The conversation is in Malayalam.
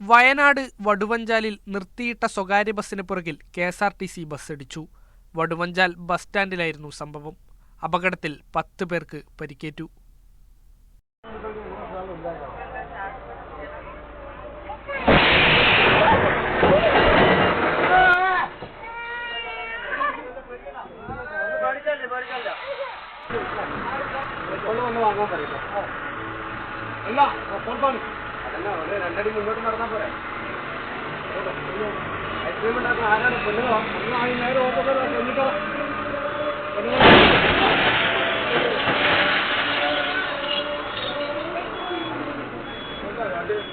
വയനാട് വടുവഞ്ചാലിൽ നിർത്തിയിട്ട സ്വകാര്യ ബസ്സിന് പുറകിൽ K S R T C ബസ്സിടിച്ചു Vaduvanchal bus സ്റ്റാൻഡിലായിരുന്നു സംഭവം. അപകടത്തിൽ പത്ത് പേർക്ക് പരിക്കേറ്റു. രണ്ടടി മുന്നോട്ട് നടന്നാൽ പോരെ ഐസ്ക്രീം ഉണ്ടാക്കുന്ന ആരാണ് പെണ്ണുകളോ പെണ്ണു ആയി നേരെ ഓപ്പോസിറ്റ് പെണ്ണിട്ടോ herhalde.